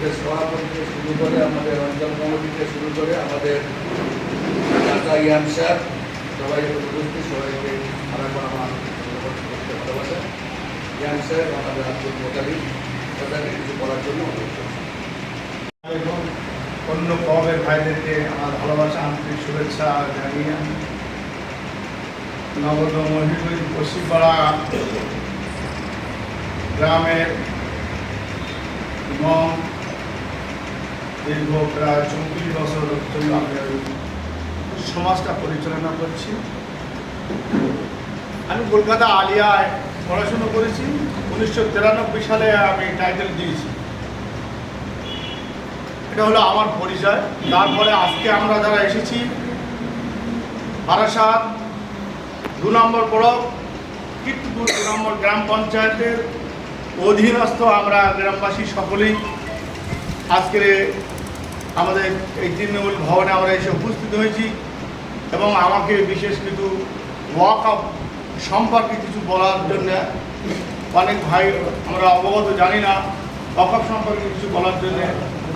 প্রদেশ সভাপতি থেকে শুরু করে আমাদের অঞ্চল কমিটি থেকে শুরু করে আমাদের চাচা ইয়ান স্যার, সবাই উপস্থিত, সবাইকে আরেকবার আমার করতে ভালোবাসা। স্যার, আমাদের আব্দুল তাদেরকে কিছু জন্য অনুরোধ অন্য কবের ভাইদেরকে আমার ভালোবাসা, আন্তরিক শুভেচ্ছা জানিয়ে নগদ মহিগুড়ি পশ্চিমপাড়া গ্রামের এবং দীর্ঘ প্রায় চৌত্রিশ বছর জন্য আমি ওই সমাজটা পরিচালনা করছি। আমি কলকাতা আলিয়ায় পড়াশুনো করেছি। উনিশশো তিরানব্বই সালে আমি টাইটেল দিয়েছি। এটা হলো আমার পরিচয়। তারপরে আজকে আমরা যারা এসেছি, বারাসাত দু নম্বর ব্লক, কীর্তিপুর দু নম্বর গ্রাম পঞ্চায়েতের অধীনস্থ আমরা গ্রামবাসী সকলেই আজকের আমাদের এই তৃণমূল ভবনে আমরা এসে উপস্থিত হয়েছি এবং আমাকে বিশেষ কিছু ওয়াক আপ সম্পর্কে কিছু বলার জন্য অনেক ভাই আমরা অবগত জানি না ওয়াক আপ সম্পর্কে কিছু বলার জন্য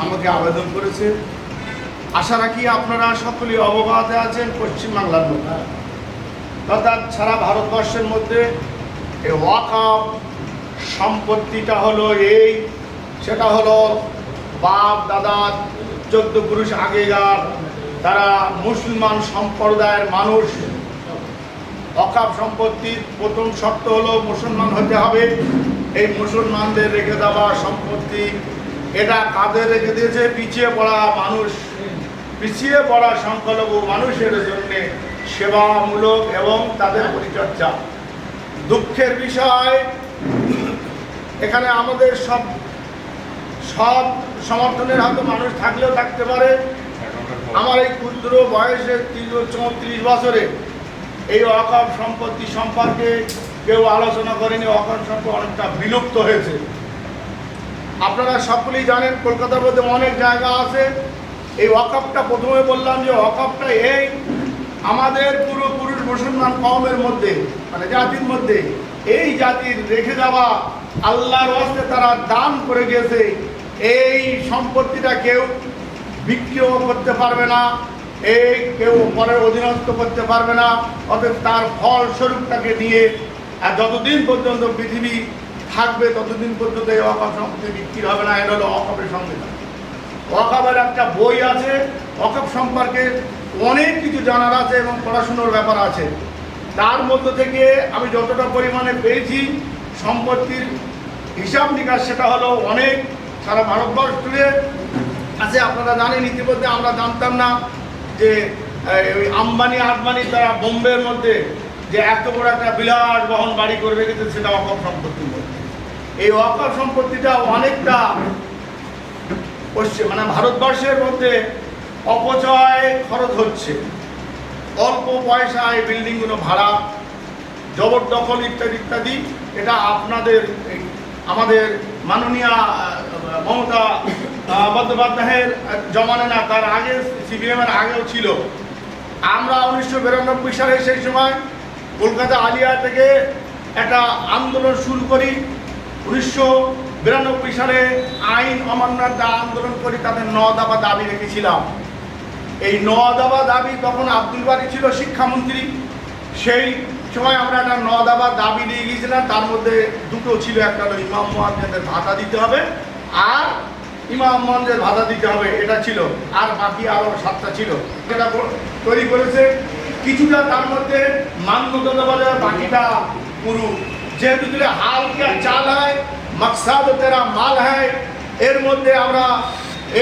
আমাকে আবেদন করেছে। আশা রাখি আপনারা সকলেই অবগত আছেন পশ্চিমবাংলার মধ্যে। অর্থাৎ সারা ভারতবর্ষের মধ্যে এই ওয়াক আপ সম্পত্তিটা হলো এই, সেটা হলো বাপ, দাদা চোদ্দ পুরুষ আগেকার তারা মুসলমান সম্প্রদায়ের মানুষ। অকাপ সম্পত্তির প্রথম শর্ত হলো মুসলমান হতে হবে। এই মুসলমানদের রেখে দেওয়া সম্পত্তি, এটা কাদের রেখে দিয়েছে? পিছিয়ে পড়া মানুষ। পিছিয়ে পড়া সংখ্যালঘু মানুষের জন্য সেবামূলক এবং তাদের পরিচর্যা। দুঃখের বিষয়, এখানে আমাদের সব সব সমর্থনের হয়তো মানুষ থাকলেও থাকতে পারে। আমার এই ক্ষুদ্র বয়সে চৌত্রিশ বছরে এই অকাপ সম্পত্তি সম্পর্কে কেউ আলোচনা করেনি অকাপ সম্পর্ক অনেকটা বিলুপ্ত হয়েছে। আপনারা সকলেই জানেন, কলকাতার মধ্যে অনেক জায়গা আছে। এই ওয়াকাপটা প্রথমে বললাম যে ওয়াকাপটা এই আমাদের পূর্বপুরুষ মুসলমান কওমের মধ্যে মানে জাতির মধ্যে, এই জাতির রেখে যাওয়া আল্লাহর ওয়াস্তে তারা দান করে গেছে এই সম্পত্তিটা কেউ বিক্রিও করতে পারবে না, এই কেউ পরের অধীনস্থ করতে পারবে না, অতএব তার ফল স্বরূপটাকে নিয়ে আর যতদিন পর্যন্ত পৃথিবী থাকবে, ততদিন পর্যন্ত এই অকাপ সম্পত্তি বিক্রি হবে না, এটা হলো অকাপের সংবিধান। অকাপের একটা বই আছে, অকাপ সম্পর্কে অনেক কিছু জানার আছে এবং পড়াশুনোর ব্যাপার আছে। তার মধ্য থেকে আমি যতটা পরিমাণে পেয়েছি, সম্পত্তির হিসাব নিকাশ সেটা হলো অনেক সারা ভারতবর্ষ জুড়ে। আছে আপনারা জানেন ইতিমধ্যে আমরা জানতাম না যে ওই আম্বানি আদমানি তারা বোম্বের মধ্যে যে এত বড় একটা বিলাস বহন বাড়ি করে রেখেছে, সেটা অকপ সম্পত্তির মধ্যে এই অকপ সম্পত্তিটা অনেকটা পশ্চিম মানে ভারতবর্ষের মধ্যে অপচয় খরচ হচ্ছে। অল্প পয়সায় বিল্ডিংগুলো ভাড়া, জবরদখল ইত্যাদি ইত্যাদি, এটা আপনাদের আমাদের মাননীয় মমতা বন্দ্যোপাধ্যায়ের জমানে না, তার আগে সিপিএমের আগেও ছিল। আমরা উনিশশো বিরানব্বই সালে সেই সময় কলকাতা আলিয়া থেকে একটা আন্দোলন শুরু করি। উনিশশো বিরানব্বই সালে আইন অমান্যের দা আন্দোলন করি তাদের ন দাবা দাবি রেখেছিলাম। এই ন দাবা দাবি তখন আব্দুল বাড়ি ছিল শিক্ষামন্ত্রী। সেই সময় আমরা একটা ন দাবা দাবি দিয়ে গিয়েছিলাম, তার মধ্যে দুটো ছিল, একটা হলো ইমাম মোহাম্মদের ভাতা দিতে হবে আর ইমাম মোহাম্মদের ভাতা দিতে হবে, এটা ছিল। আর বাকি আরও সাতটা ছিল। যেটা তৈরি করেছে, কিছুটা তার মধ্যে মান্যতা বাকিটা পুরু। যেহেতু দিলে হাল কে চাল হয় মকসাদ তেরা মাল হয়, এর মধ্যে আমরা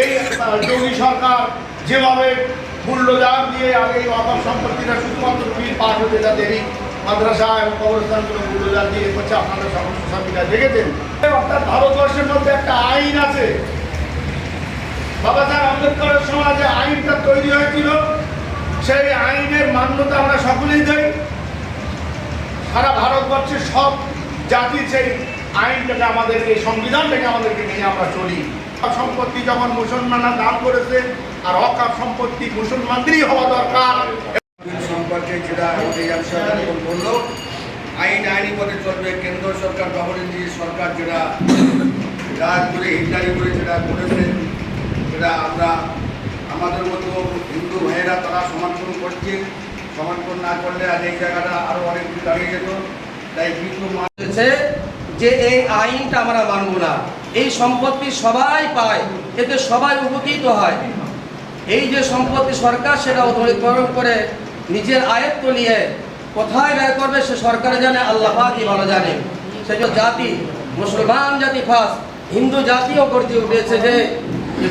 এই যোগী সরকার যেভাবে বুল্ডোজার দিয়ে আগে এই অকাপ সম্পত্তিটা শুধুমাত্র পীর পার হতে এই মাদ্রাসা এবং কবরস্থানগুলো বুল্ডোজার দিয়ে করছে আপনারা সমস্ত সাথীরা দেখেছেন। অর্থাৎ ভারতবর্ষের মধ্যে একটা আইন আছে। বাবা সাহেব আম্বেদকরের সময় যে আইনটা তৈরি হয়েছিল। সেই আইনের মান্যতা আমরা সকলেই দেই। সারা ভারতবর্ষের সব জাতি সেই আইনটাকে আমাদেরকে সংবিধানটাকে আমাদেরকে নিয়ে আমরা চলি। সম্পত্তি যখন মুসলমানরা দান করেছে, আর অকাপ সম্পত্তি মুসলমানদেরই হওয়া দরকার। সম্পর্কে আমাদের ইয়ান সাহেব এখন বলল। আইন আইনি পথে চলবে, কেন্দ্র সরকার গভর্নিং সরকার যেটা করে, হিন্দারি করে যেটা করেছে, সেটা আমরা আমাদের মতো হিন্দু ভাইয়েরা তারা সমর্থন করছে। সমর্থন না করলে আজ এই জায়গাটা আরও অনেক দূর দাঁড়িয়ে যেত। তাই কিন্তু মা- যে এই আইনটা আমরা মানব না। এই সম্পত্তি সবাই পায়, এতে সবাই উপকৃত হয়। এই যে সম্পত্তি সরকার সেটা অধিকরণ করে নিজের আয়ত্ত নিয়ে কোথায় ব্যয় করবে সে সরকার জানে, আল্লাহ ভালো জানে। সে যে জাতি, মুসলমান জাতি ফার্স্ট হিন্দু জাতিও গড়তে উঠেছে যে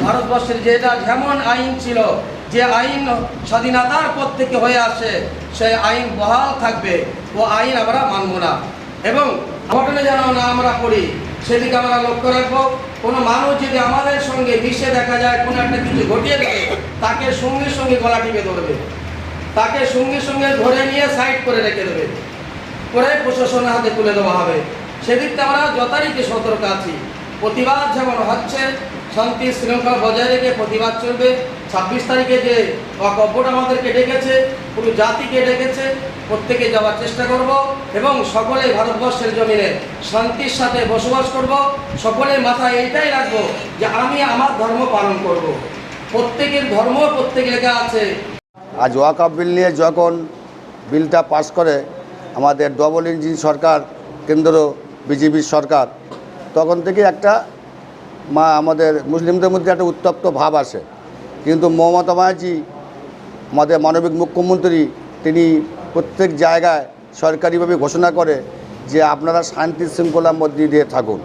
ভারতবর্ষের যেটা যেমন আইন ছিল, যে আইন স্বাধীনতার পর থেকে হয়ে আসে, সেই আইন বহাল থাকবে, ও আইন আমরা মানব না। এবং ঘটনা যেন না আমরা করি, সেদিকে আমরা লক্ষ্য রাখব। কোনো মানুষ যদি আমাদের সঙ্গে মিশে দেখা যায়, কোনো একটা কিছু ঘটিয়ে দেবে, তাকে সঙ্গে সঙ্গে গলা টিপে ধরবে। তাকে সঙ্গে সঙ্গে ধরে নিয়ে সাইড করে রেখে দেবে। করে প্রশাসনের হাতে তুলে দেওয়া হবে। সেদিকটা আমরা যথারীতি সতর্ক আছি। প্রতিবাদ যেমন হচ্ছে, শান্তি শৃঙ্খলা বজায় রেখে প্রতিবাদ চলবে। ছাব্বিশ তারিখে যে অকপট আমাদেরকে ডেকেছে, পুরো জাতিকে ডেকেছে, প্রত্যেকে যাওয়ার চেষ্টা করব এবং সকলে ভারতবর্ষের জমিনে শান্তির সাথে বসবাস করব। সকলে মাথায় এইটাই রাখব যে আমি আমার ধর্ম পালন করব। প্রত্যেকের ধর্ম প্রত্যেক লেখা আছে। আজ ওয়াকআপ বিল নিয়ে যখন বিলটা পাস করে আমাদের ডবল ইঞ্জিন সরকার, কেন্দ্র বিজেপির সরকার, তখন থেকে একটা মা, আমাদের মুসলিমদের মধ্যে একটা উত্তপ্ত ভাব আসে। কিন্তু মমতা ব্যানার্জি, আমাদের মানবিক মুখ্যমন্ত্রী, তিনি প্রত্যেক জায়গায় সরকারিভাবে ঘোষণা করে যে আপনারা শান্তি শৃঙ্খলার মধ্যে দিয়ে থাকুন।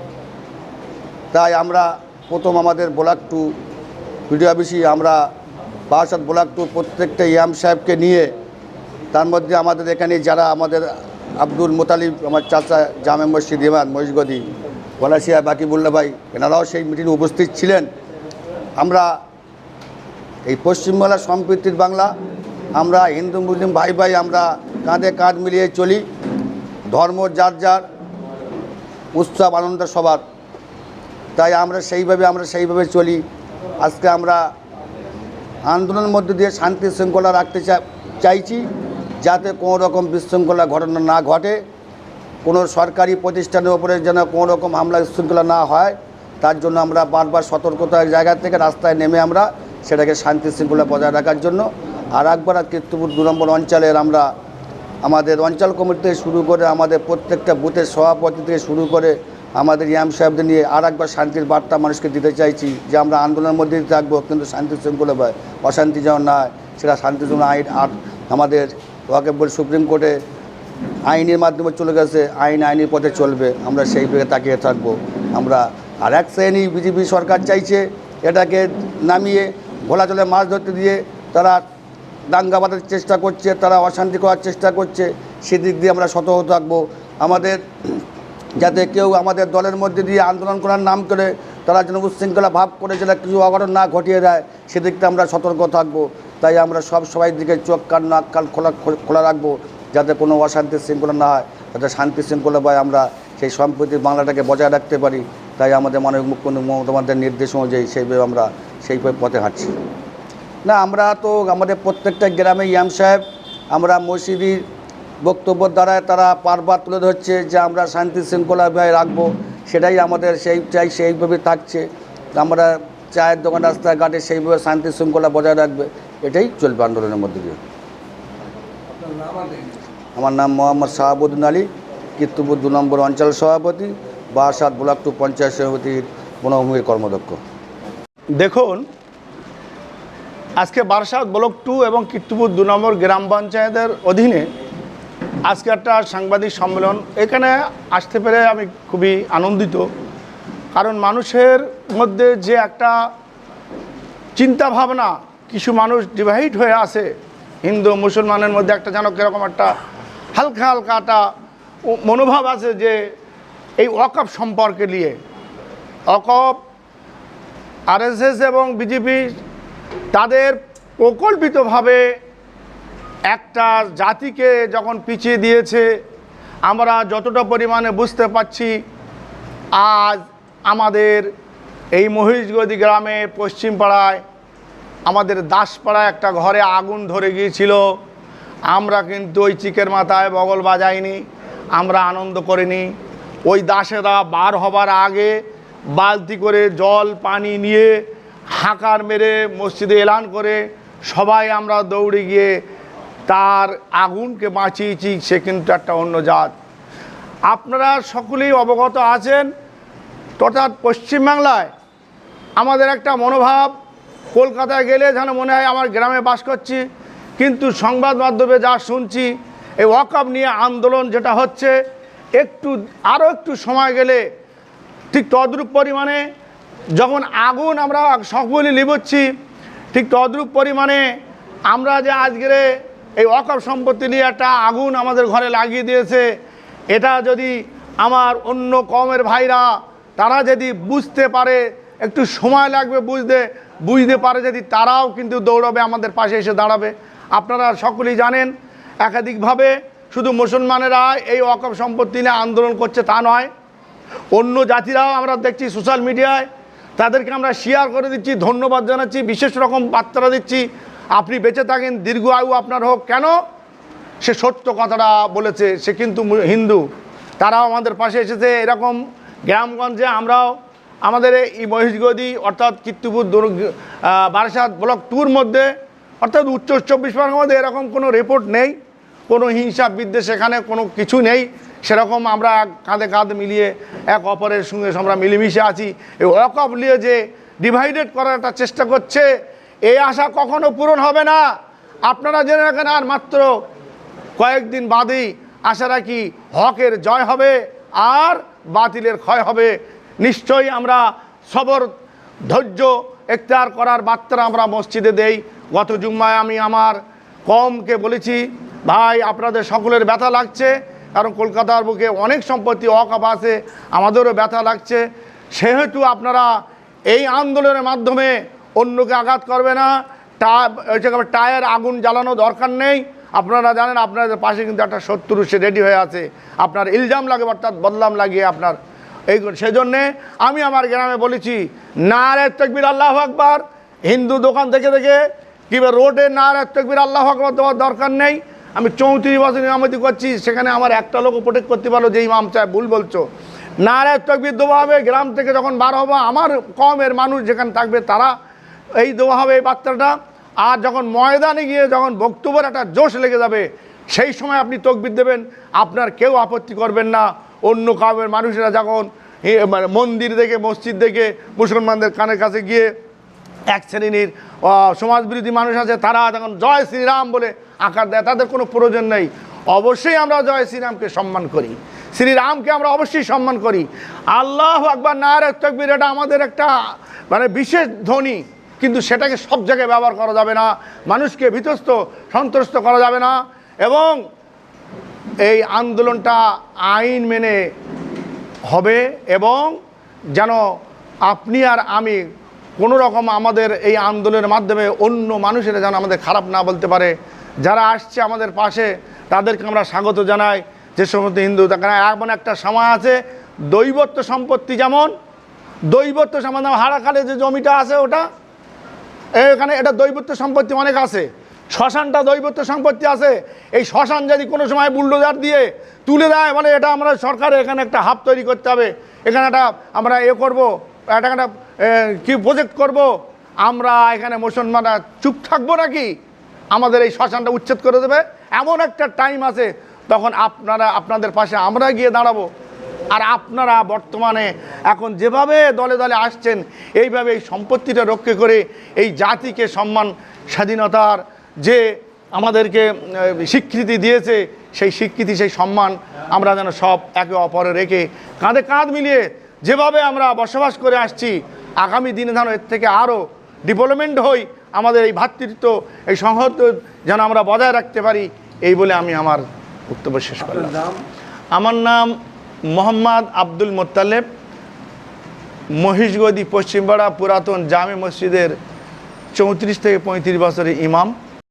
তাই আমরা প্রথম আমাদের ব্লক টু ভিডিও অফিসি আমরা বারাসাত ব্লক টু প্রত্যেকটা ইয়াম সাহেবকে নিয়ে, তার মধ্যে আমাদের এখানে যারা আমাদের আব্দুল মোতালিব, আমার চাচা জামে মসজিদ ইমান মহিষগদি গলাশিয়া বাকিবুল্লা ভাই, এনারাও সেই মিটিংয়ে উপস্থিত ছিলেন। আমরা এই পশ্চিমবাংলা সম্প্রীতির বাংলা, আমরা হিন্দু মুসলিম ভাই ভাই আমরা কাঁধে কাঁধ মিলিয়ে চলি। ধর্ম যার যার, উৎসব আনন্দ সবার। তাই আমরা সেইভাবে আমরা সেইভাবে চলি। আজকে আমরা আন্দোলনের মধ্যে দিয়ে শান্তি শৃঙ্খলা রাখতে চাইছি যাতে কোনো রকম বিশৃঙ্খলা ঘটনা না ঘটে, কোনো সরকারি প্রতিষ্ঠানের উপরে যেন কোনো রকম হামলা শৃঙ্খলা না হয়, তার জন্য আমরা বারবার সতর্কতার জায়গা থেকে রাস্তায় নেমে আমরা সেটাকে শান্তি শৃঙ্খলা বজায় রাখার জন্য আর একবার আর কীর্তিপুর দু নম্বর অঞ্চলের আমরা আমাদের অঞ্চল কমিটি থেকে শুরু করে আমাদের প্রত্যেকটা বুথের সভাপতি থেকে শুরু করে আমাদের ইয়াম সাহেবদের নিয়ে আর একবার শান্তির বার্তা মানুষকে দিতে চাইছি যে আমরা আন্দোলনের মধ্যেই থাকব, কিন্তু শান্তি শৃঙ্খলা অশান্তি যেন না সেটা শান্তি যেন আইন আর আমাদের ওয়াকেবল সুপ্রিম কোর্টে আইনের মাধ্যমে চলে গেছে, আইন আইনের পথে চলবে। আমরা সেই দিকে তাকিয়ে থাকব। আমরা আর এক শ্রেণি বিজেপি সরকার চাইছে এটাকে নামিয়ে, ঘোলা জলে মাছ ধরতে দিয়ে তারা দাঙ্গা বাঁধার চেষ্টা করছে, তারা অশান্তি করার চেষ্টা করছে, সেদিক দিয়ে আমরা সতর্ক থাকব। আমাদের যাতে কেউ আমাদের দলের মধ্যে দিয়ে আন্দোলন করার নাম করে তারা যেন উচ্ছৃঙ্খলা ভাব করে যেন কিছু অঘটন না ঘটিয়ে দেয়, সেদিকটা আমরা সতর্ক থাকব। তাই আমরা সব সবাই দিকে চোখ, কান, নাক, কান খোলা খোলা রাখব যাতে কোনো অশান্তি শৃঙ্খলা না হয়। যাতে শান্তি শৃঙ্খলা পায় আমরা, সেই সম্প্রতি বাংলাটাকে বজায় রাখতে পারি। তাই আমাদের মানবিক মুখ্যমন্ত্রী মমতা বন্দ্যোপাধ্যায়ের নির্দেশ অনুযায়ী সেইভাবে আমরা সেই পথে হাঁটছি। না, আমরা তো আমাদের প্রত্যেকটা গ্রামে ইয়াম সাহেব, আমরা মসজিদির বক্তব্য দ্বারা তারা বারবার তুলে ধরছে যে আমরা শান্তি শৃঙ্খলা শৃঙ্খলাভাবে রাখব, সেটাই আমাদের সেই, চাই সেইভাবে থাকছে আমরা চায়ের দোকান রাস্তাঘাটে সেইভাবে শান্তি শৃঙ্খলা বজায় রাখবে, এটাই চলবে আন্দোলনের মধ্যে দিয়ে। আমার নাম মোহাম্মদ শাহাবুদ্দিন আলী, কীর্তিপুর দু নম্বর অঞ্চল সভাপতি, বারাসাত ব্লক টু পঞ্চায়েত সমিতির বনভূমির কর্মদক্ষ দেখুন, আজকে বারাসাত ব্লক টু এবং কীর্তিপুর দু নম্বর গ্রাম পঞ্চায়েতের অধীনে আজকে একটা সাংবাদিক সম্মেলন। এখানে আসতে পেরে আমি খুবই আনন্দিত। কারণ মানুষের মধ্যে যে একটা চিন্তা ভাবনা কিছু মানুষ ডিভাইড হয়ে আছে। হিন্দু, মুসলমানের মধ্যে একটা যেন কীরকম একটা হালকা হালকা একটা মনোভাব আছে যে এই ওয়াকফ সম্পর্কে নিয়ে। অকপ আরএসএস এবং বিজেপি তাদের প্রকল্পিতভাবে একটা জাতিকে যখন পিছিয়ে দিয়েছে, আমরা যতটা পরিমাণে বুঝতে পারছি, আজ আমাদের এই মহিষগদি গ্রামে পশ্চিম পাড়ায় আমাদের দাসপাড়ায় একটা ঘরে আগুন ধরে গিয়েছিল। আমরা কিন্তু ওই চিকের মাথায় বগল বাজাইনি, আমরা আনন্দ করিনি। ওই দাসেরা বার হবার আগে বালতি করে জল, পানি নিয়ে হাঁকার মেরে মসজিদে এলান করে সবাই আমরা দৌড়ে গিয়ে তার আগুনকে বাঁচিয়েছি, সে কিন্তু একটা অন্য জাত। আপনারা সকলেই অবগত আছেন তথা পশ্চিমবাংলায় আমাদের একটা মনোভাব, কলকাতায় গেলে যেন মনে হয় আমার গ্রামে বাস করছি, কিন্তু সংবাদ মাধ্যমে যা শুনছি, এই ওয়াকআপ নিয়ে আন্দোলন যেটা হচ্ছে, একটু আরও একটু সময় গেলে ঠিক তদ্রূপ পরিমাণে যখন আগুন আমরা সকলে লিবোচ্ছি ঠিক তদ্রূপ পরিমাণে আমরা যে আজকের এই অকপ সম্পত্তি নিয়ে একটা আগুন আমাদের ঘরে লাগিয়ে দিয়েছে। এটা যদি আমার অন্য কমের ভাইরা, তারা যদি বুঝতে পারে, একটু সময় লাগবে বুঝতে বুঝতে পারে যদি তারাও কিন্তু দৌড়াবে আমাদের পাশে এসে দাঁড়াবে। আপনারা সকলেই জানেন, একাধিকভাবে শুধু মুসলমানেরা এই অকপ সম্পত্তি নিয়ে আন্দোলন করছে তা নয়। অন্য জাতিরাও আমরা দেখছি সোশ্যাল মিডিয়ায়, তাদেরকে আমরা শেয়ার করে দিচ্ছি, ধন্যবাদ জানাচ্ছি, বিশেষ রকম বার্তা দিচ্ছি। আপনি বেঁচে থাকেন, দীর্ঘ আয়ু আপনার হোক, কেন? সে সত্য কথাটা বলেছে, সে কিন্তু হিন্দু। তারাও আমাদের পাশে এসেছে, এরকম গ্রামগঞ্জে আমরাও আমাদের এই মহিষগদি অর্থাৎ কীর্তিপুর বারাসাত ব্লক টুর মধ্যে, অর্থাৎ উচ্চ চব্বিশ পরগনার মধ্যে এরকম কোনো রিপোর্ট নেই, কোনো হিংসা বিদ্বেষ এখানে কোনো কিছু নেই, সেরকম আমরা কাঁধে কাঁধ মিলিয়ে এক অপরের সঙ্গে আমরা মিলেমিশে আছি। এই অকপ নিয়ে যে ডিভাইডেড করার একটা চেষ্টা করছে এই আশা কখনো পূরণ হবে না। আপনারা জেনে রাখেন আর মাত্র কয়েকদিন বাদেই আশা রাখি হকের জয় হবে আর বাতিলের ক্ষয় হবে। নিশ্চয়ই আমরা সবর, ধৈর্য এখতিয়ার করার বার্তা আমরা মসজিদে দেই। গত জুম্মায় আমি আমার কমকে বলেছি, ভাই, আপনাদের সকলের ব্যথা লাগছে, কারণ কলকাতার বুকে অনেক সম্পত্তি অকাপ আছে, আমাদেরও ব্যথা লাগছে। সেহেতু আপনারা এই আন্দোলনের মাধ্যমে অন্যকে আঘাত করবে না। টায়ার আগুন জ্বালানো দরকার নেই। আপনারা জানেন, আপনাদের পাশে কিন্তু একটা শত্রু সে রেডি হয়ে আছে। আপনার ইলজাম লাগে, অর্থাৎ বদলাম লাগিয়ে আপনার এই সেজন্যে আমি আমার গ্রামে বলেছি না রে তকবির আল্লাহ আকবার। হিন্দু দোকান থেকে থেকে কিংবা রোডে না রে তকবির আল্লাহ আকবর দেওয়ার দরকার নেই। আমি চৌত্রিশ বছর ইমামতি করছি, সেখানে আমার একটা লোক প্রোটেক্ট করতে পারল যে, ইমাম চায় ভুল বলছো। না রে তকবির দেওয়া হবে, গ্রাম থেকে যখন বার হব, আমার কমের মানুষ যেখানে থাকবে, তারা এই দেওয়া হবে এই বার্তাটা। আর যখন ময়দানে গিয়ে যখন বক্তব্যের একটা জোশ লেগে যাবে, সেই সময় আপনি তকবির দেবেন। আপনার কেউ আপত্তি করবেন না। অন্য কামের মানুষেরা যখন মানে মন্দির দেখে, মসজিদ দেখে, মুসলমানদের কানের কাছে গিয়ে এক শ্রেণির সমাজবিরোধী মানুষ আছে, তারা যখন জয় শ্রীরাম বলে আকার দেয়, তাদের কোনো প্রয়োজন নেই। অবশ্যই আমরা জয় শ্রীরামকে সম্মান করি। শ্রীরামকে আমরা অবশ্যই সম্মান করি। আল্লাহ আকবার নায়ক তকবির, এটা আমাদের একটা মানে বিশেষ ধ্বনি। কিন্তু সেটাকে সব জায়গায় ব্যবহার করা যাবে না, মানুষকে ভীতস্ত সন্ত্রস্ত করা যাবে না এবং এই আন্দোলনটা আইন মেনে হবে এবং যেন আপনি আর আমি কোনো রকম আমাদের এই আন্দোলনের মাধ্যমে অন্য মানুষেরা যেন আমাদের খারাপ না বলতে পারে। যারা আসছে আমাদের পাশে, তাদেরকে আমরা স্বাগত জানাই। যে সমস্ত হিন্দু, তারা এমন একটা সময় আছে, দৈবত্ব সম্পত্তি যেমন, দৈবত্ব সম্বন্ধে হারাকালে যে জমিটা আছে ওটা এখানে এটা দৈবত্ব সম্পত্তি অনেক আছে। শ্মশানটা দৈবত্ব সম্পত্তি আছে। এই শ্মশান যদি কোনো সময় বুলডোজার দিয়ে তুলে দেয় মানে এটা আমরা সরকার এখানে একটা হাব তৈরি করতে হবে। এখানে একটা আমরা এ করব, একটা একটা কি প্রজেক্ট করব। আমরা এখানে মুসলমানরা চুপ থাকব নাকি? আমাদের এই শ্মশানটা উচ্ছেদ করে দেবে। এমন একটা টাইম আছে, তখন আপনারা, আপনাদের পাশে আমরা গিয়ে দাঁড়াবো। আর আপনারা বর্তমানে এখন যেভাবে দলে দলে আসছেন এইভাবে এই সম্পত্তিটা রক্ষা করে এই জাতিকে সম্মান স্বাধীনতার যে আমাদেরকে স্বীকৃতি দিয়েছে সেই স্বীকৃতি সেই সম্মান আমরা যেন সব একে অপরে রেখে কাঁধে কাঁধ মিলিয়ে যেভাবে আমরা বসবাস করে আসছি আগামী দিনে যেন এর থেকে আরও ডেভেলপমেন্ট হই আমাদের এই ভ্রাতৃত্ব এই সংহত যেন আমরা বজায় রাখতে পারি এই বলে আমি আমার বক্তব্য শেষ করলাম। আমার নাম মোহাম্মদ আব্দুল মোত্তালেব মহিষগদি পশ্চিমপাড়া পুরাতন জামে মসজিদের চৌত্রিশ থেকে পঁয়ত্রিশ বছরের ইমাম।